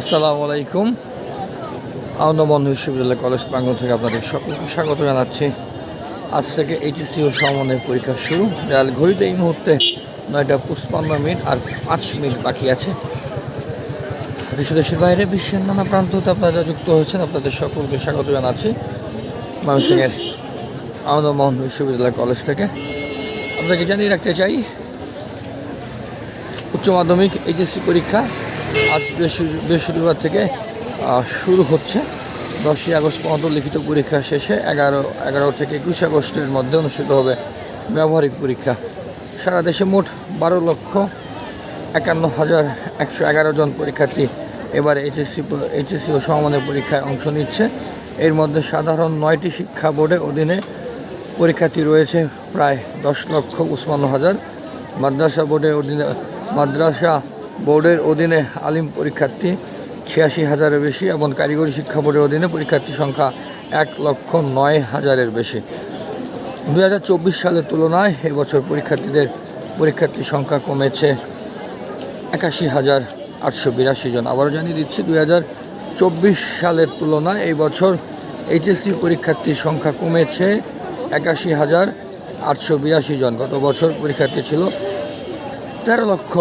আসসালামু আলাইকুম। আনন্দমন বিশ্ববিদ্যালয় কলেজ প্রাঙ্গণ থেকে আপনাদের সকলকে স্বাগত জানাচ্ছি। আজ থেকে এইচএসসি ও সমন্বয় পরীক্ষা শুরু। দেয়াল ঘড়িতে এই মুহূর্তে নয়টা পঁচপান্ন মিনিট আর পাঁচ মিনিট বাকি আছে। দেশ দেশের বাইরে বিশ্বের নানা প্রান্ত হতে আপনারা যুক্ত হয়েছেন, আপনাদের সকলকে স্বাগত জানাচ্ছি। ময়মনসিংহের আনন্দমোহন বিশ্ববিদ্যালয় কলেজ থেকে। আপনাকে জানিয়ে রাখতে চাই? উচ্চ মাধ্যমিক এইচএসসি পরীক্ষা আজ বৃহস্পতি- বৃহস্পতিবার থেকে শুরু হচ্ছে। দশই আগস্ট পর্যন্ত লিখিত পরীক্ষা শেষে এগারো এগারো থেকে একুশ আগস্টের মধ্যে অনুষ্ঠিত হবে ব্যবহারিক পরীক্ষা। সারা দেশে মোট বারো লক্ষ একান্ন হাজার একশো এগারো জন পরীক্ষার্থী এবার এইচএসসি এইচএসসি ও সমমানের পরীক্ষায় অংশ নিচ্ছে। এর মধ্যে সাধারণ নয়টি শিক্ষা বোর্ডের অধীনে পরীক্ষার্থী রয়েছে প্রায় দশ লক্ষ উসমান্ন হাজার। মাদ্রাসা বোর্ডের অধীনে মাদ্রাসা বোর্ডের অধীনে আলিম পরীক্ষার্থী ছিয়াশি হাজারের বেশি এবং কারিগরি শিক্ষা বোর্ডের অধীনে পরীক্ষার্থী সংখ্যা এক লক্ষ নয় হাজারের বেশি। দু হাজার চব্বিশ সালের তুলনায় এবছর পরীক্ষার্থীদের পরীক্ষার্থী সংখ্যা কমেছে একাশি হাজার আটশো বিরাশি জন। আবারও জানিয়ে দিচ্ছি, দুই হাজার চব্বিশ সালের তুলনায় এই বছর এইচএসসি পরীক্ষার্থীর সংখ্যা কমেছে একাশি হাজার আটশো বিরাশি জন। গত বছর পরীক্ষার্থী ছিল তেরো লক্ষ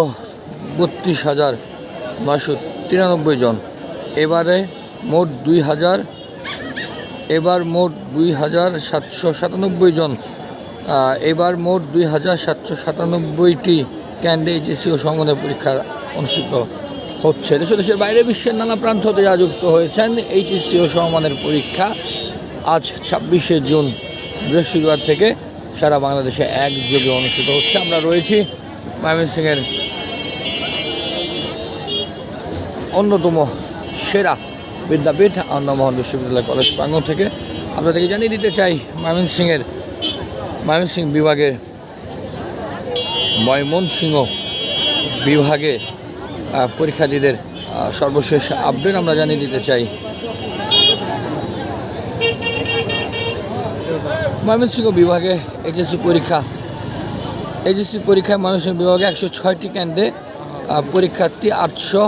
বত্রিশ হাজার নয়শো তিরানব্বই জন। এবারে মোট দুই হাজার, এবার মোট দুই হাজার সাতশো সাতানব্বই জন। এবার মোট দুই হাজার সাতশো সাতানব্বইটি ক্যান্ডে এইচএসসি ও সমন্বয় পরীক্ষা অনুষ্ঠিত হচ্ছে। দেশ দেশের বাইরে বিশ্বের নানা প্রান্ত যা যুক্ত হয়েছেন এইচএসসি ও সমমানের পরীক্ষা। আজ ছাব্বিশে জুন, বৃহস্পতিবার থেকে সারা বাংলাদেশে একযোগে অনুষ্ঠিত হচ্ছে। আমরা রয়েছি ময়মনসিংহের অন্যতম সেরা বিদ্যাপীঠ আনন্দমোহন বিশ্ববিদ্যালয় কলেজ প্রাঙ্গণ থেকে। আপনাদেরকে জানিয়ে দিতে চাই, ময়মনসিংহের ময়মনসিংহ বিভাগের ময়মনসিংহ বিভাগে পরীক্ষার্থীদের সর্বশেষ আপডেট আমরা জানিয়ে দিতে চাই। ময়মনসিংহ বিভাগে এইচএসসি পরীক্ষা, এইচএসসি পরীক্ষায় ময়মনসিংহ বিভাগে একশো ছয়টি কেন্দ্রে পরীক্ষার্থী আটশো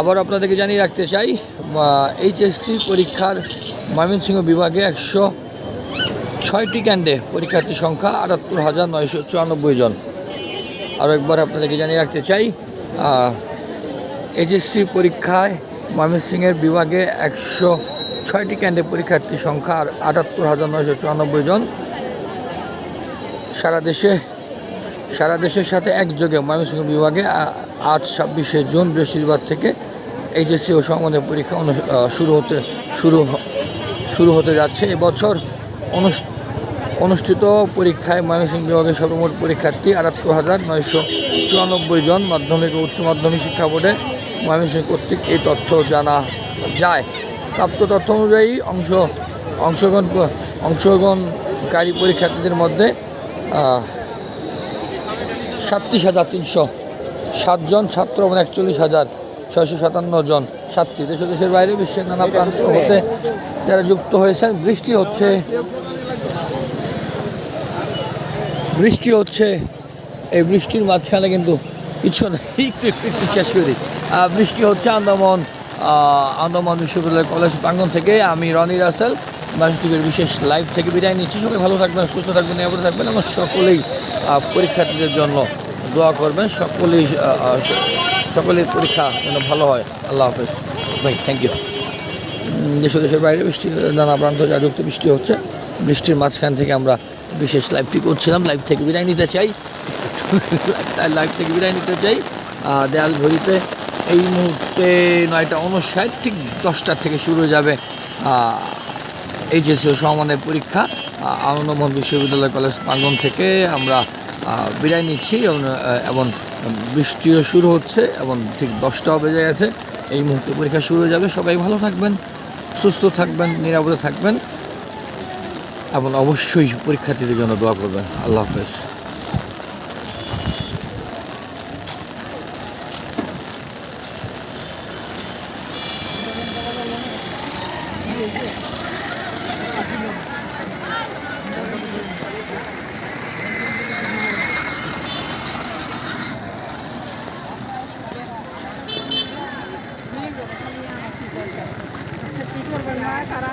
আবার আপনাদেরকে জানিয়ে রাখতে চাই এইচএসসি পরীক্ষার ময়মনসিংহ বিভাগে একশো ছয়টি কেন্দ্রে পরীক্ষার্থী সংখ্যা আটাত্তর হাজার নয়শো চুরানব্বই জন। আরও একবার আপনাদেরকে জানিয়ে রাখতে চাই এইচএসসি পরীক্ষায় ময়মনসিংহের বিভাগে একশো ছয়টি কেন্দ্রে পরীক্ষার্থী সংখ্যা আটাত্তর হাজার নয়শো চুরানব্বই জন। সারা দেশে, সারা দেশের সাথে একযোগে ময়মনসিংহ বিভাগে আজ ছাব্বিশে জুন বৃহস্পতিবার থেকে এইচএসসি ও সমমানের পরীক্ষা শুরু হতে, শুরু শুরু হতে যাচ্ছে। এবছর অনুষ- অনুষ্ঠিত পরীক্ষায় ময়মনসিংহ বিভাগের সর্বমোট পরীক্ষার্থী আটাত্তর হাজার নয়শো চুরানব্বই জন মাধ্যমিক ও উচ্চ মাধ্যমিক শিক্ষা বোর্ডে ময়মনসিংহ কর্তৃক এই তথ্য জানা যায়। প্রাপ্ত তথ্য অনুযায়ী অংশ, অংশগ্রহণ অংশগ্রহণকারী পরীক্ষার্থীদের মধ্যে সাতত্রিশ হাজার তিনশো সাতজন ছাত্র এবং একচল্লিশ হাজার ছয়শো সাতান্ন জন ছাত্রী। দেশ দেশের বাইরে বিশ্বের নানা প্রান্ত হতে যারা যুক্ত হয়েছেন বৃষ্টি হচ্ছে। বৃষ্টি হচ্ছে। এই বৃষ্টির মাঝখানে কিন্তু কিছু নেই শেষ করে বৃষ্টি হচ্ছে আন্দামান আন্দামান বিশ্ববিদ্যালয় কলেজ প্রাঙ্গণ থেকে। আমি রনি রাসেল মানুষ টিভির বিশেষ লাইভ থেকে বিদায় নিচ্ছি। সবাই ভালো থাকবেন সুস্থ থাকবেন নিরাপদে থাকবেন। এবং সকলেই পরীক্ষার্থীদের জন্য দোয়া করবেন। সকলেই সকলের পরীক্ষা যেন ভালো হয়। আল্লাহ হাফেজ। ভাই থ্যাংক ইউ দেশ দেশের বাইরে বৃষ্টি, নানা প্রান্ত যুক্ত বৃষ্টি হচ্ছে, বৃষ্টির মাঝখান থেকে আমরা বিশেষ লাইভটি করছিলাম। লাইভ থেকে বিদায় নিতে চাই। লাইভ থেকে বিদায় নিতে চাই। দেয়াল ঘড়িতে এই মুহূর্তে নয়টা উনষাট ঠিক দশটার থেকে শুরু যাবে এইচএসসি সমানের পরীক্ষা। আনন্দমোহন বিশ্ববিদ্যালয় কলেজ প্রাঙ্গণ থেকে আমরা বিদায় নিচ্ছি। এবং বৃষ্টিও শুরু হচ্ছে এবং ঠিক দশটাও বেজে গেছে। এই মুহূর্তে পরীক্ষা শুরু হয়ে যাবে। সবাই ভালো থাকবেন, সুস্থ থাকবেন, নিরাপদে থাকবেন এবং অবশ্যই পরীক্ষার্থীদের জন্য দোয়া করবেন। আল্লাহ হাফেজ। কি করবেন না তারা